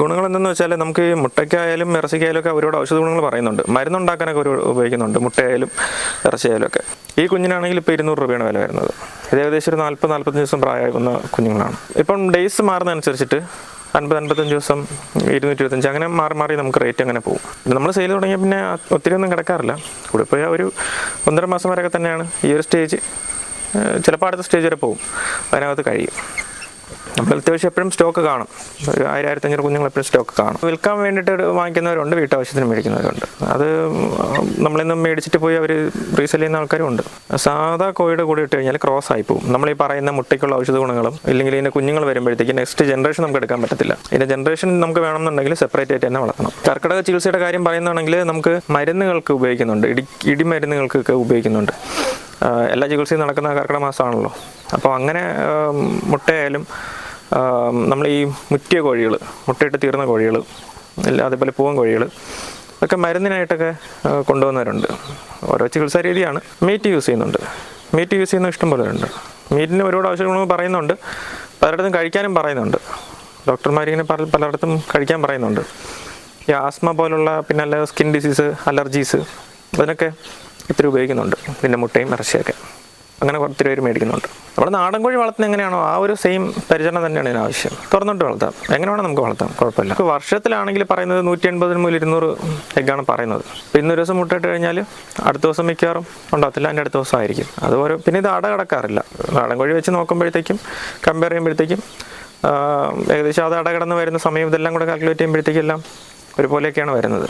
ഗുണങ്ങൾ എന്തെന്ന് വെച്ചാൽ നമുക്ക് ഈ മുട്ടയ്ക്കായാലും ഇറച്ചിക്കായാലും ഒക്കെ ഒരുപാട് ഔഷധ ഗുണങ്ങൾ പറയുന്നുണ്ട്. മരുന്നുണ്ടാക്കാനൊക്കെ ഒരു ഉപയോഗിക്കുന്നുണ്ട് മുട്ടയായാലും ഇറച്ചിയായാലും ഒക്കെ. ഈ കുഞ്ഞിനാണെങ്കിൽ ഇപ്പോൾ ഇരുന്നൂറ് രൂപയാണ് വില വരുന്നത്. ഇത് ഏകദേശം ഒരു നാൽപ്പത് നാൽപ്പത്തഞ്ച് ദിവസം പ്രായമാകുന്ന കുഞ്ഞുങ്ങളാണ്. ഇപ്പം ഡേയ്സ് മാറുന്നതനുസരിച്ചിട്ട് അൻപത് അൻപത്തഞ്ച് ദിവസം ഇരുന്നൂറ്റി ഇരുപത്തഞ്ച് അങ്ങനെ മാറി മാറി നമുക്ക് റേറ്റ് അങ്ങനെ പോകും. നമ്മൾ സെയിൽ തുടങ്ങിയ പിന്നെ ഒത്തിരി ഒന്നും കിടക്കാറില്ല. കൂടെ പോയാൽ ഒരു ഒന്നര മാസം വരെയൊക്കെ തന്നെയാണ് ഈ ഒരു സ്റ്റേജ് ചിലപ്പോൾ അടുത്ത സ്റ്റേജ് വരെ പോകും. അതിനകത്ത് കഴിയും. നമ്മൾ അത്യാവശ്യം എപ്പോഴും സ്റ്റോക്ക് കാണും. ഒരു ആയിരം ആയിരത്തഞ്ഞൂറ് കുഞ്ഞുങ്ങൾ എപ്പോഴും സ്റ്റോക്ക് കാണും. വിൽക്കാൻ വേണ്ടിയിട്ട് വാങ്ങിക്കുന്നവരുണ്ട് വീട്ടാവശ്യത്തിന് മേടിക്കുന്നവരുണ്ട്. അത് നമ്മളിന്ന് മേടിച്ചിട്ട് പോയി അവർ റീസെൽ ചെയ്യുന്ന ആൾക്കാരും ഉണ്ട്. സാധാ കോഴിയുടെ കൂടി ഇട്ട് കഴിഞ്ഞാൽ ക്രോസ് ആയി പോകും. നമ്മൾ ഈ പറയുന്ന മുട്ടയ്ക്കുള്ള ഔഷധ ഗുണങ്ങളും ഇല്ലെങ്കിൽ ഇതിന്റെ കുഞ്ഞുങ്ങൾ വരുമ്പോഴത്തേക്ക് നെക്സ്റ്റ് ജനറേഷൻ നമുക്ക് എടുക്കാൻ പറ്റത്തില്ല. ഇതിന്റെ ജനറേഷൻ നമുക്ക് വേണമെന്നുണ്ടെങ്കിൽ സെപ്പറേറ്റ് ആയിട്ട് തന്നെ വളർത്തണം. കർക്കിടക ചികിത്സയുടെ കാര്യം പറയുന്നതാണെങ്കിൽ നമുക്ക് മരുന്നുകൾക്ക് ഉപയോഗിക്കുന്നുണ്ട്. ഇടി ഇടിമരുന്നുകൾക്കൊക്കെ ഉപയോഗിക്കുന്നുണ്ട്. എല്ലാ ചികിത്സയും നടക്കുന്ന കർക്കിടക മാസമാണല്ലോ. അപ്പോൾ അങ്ങനെ മുട്ടയായാലും നമ്മൾ ഈ മുറ്റിയ കോഴികൾ മുട്ടയിട്ട് തീർന്ന കോഴികൾ അതേപോലെ പൂവൻ കോഴികൾ ഒക്കെ മരുന്നിനായിട്ടൊക്കെ കൊണ്ടുവന്നവരുണ്ട്. ഓരോ ചികിത്സാ രീതിയാണ് മീറ്റ് യൂസ് ചെയ്യുന്നുണ്ട്. മീറ്റ് യൂസ് ചെയ്യുന്ന ഇഷ്ടം പോലെ ഉണ്ട്. മീറ്റിന് ഒരുപാട് ആവശ്യങ്ങൾ പറയുന്നുണ്ട്. പലയിടത്തും കഴിക്കാനും പറയുന്നുണ്ട്. ഡോക്ടർമാരിങ്ങനെ പല പലയിടത്തും കഴിക്കാൻ പറയുന്നുണ്ട്. ഈ ആസ്മ പോലുള്ള പിന്നെ അല്ലാതെ സ്കിൻ ഡിസീസ് അലർജീസ് അതിനൊക്കെ ഇത്തിരി ഉപയോഗിക്കുന്നുണ്ട്. പിന്നെ മുട്ടയും ഇറച്ചിയൊക്കെ. അങ്ങനെ ഒത്തിരി പേര് മേടിക്കുന്നുണ്ട്. നമ്മൾ നാടൻ കോഴി വളർത്തുന്ന എങ്ങനെയാണോ ആ ഒരു സെയിം പരിചരണം തന്നെയാണ് ഇതിന് ആവശ്യം. തുറന്നിട്ട് വളർത്താം. എങ്ങനെ വേണം നമുക്ക് വളർത്താം. കുഴപ്പമില്ല. വർഷത്തിലാണെങ്കിൽ പറയുന്നത് നൂറ്റി എൺപതിന് മുതൽ ഇരുന്നൂറ് എഗ്ഗാണ് പറയുന്നത്. അപ്പോൾ ഇന്നൊരു ദിവസം മുട്ടയിട്ട് കഴിഞ്ഞാൽ അടുത്ത ദിവസം മിക്കവാറും ഉണ്ടാകത്തില്ല അതിന്റെ അടുത്ത ദിവസം ആയിരിക്കും. അതുപോലെ പിന്നെ ഇത് അട കിടക്കാറില്ല. നാടൻ കോഴി വെച്ച് നോക്കുമ്പോഴത്തേക്കും കമ്പയർ ചെയ്യുമ്പോഴത്തേക്കും ഏകദേശം അത് അട കിടന്ന് വരുന്ന സമയം ഇതെല്ലാം കൂടെ കാൽക്കുലേറ്റ് ചെയ്യുമ്പോഴത്തേക്കും എല്ലാം ഒരുപോലെയൊക്കെയാണ് വരുന്നത്.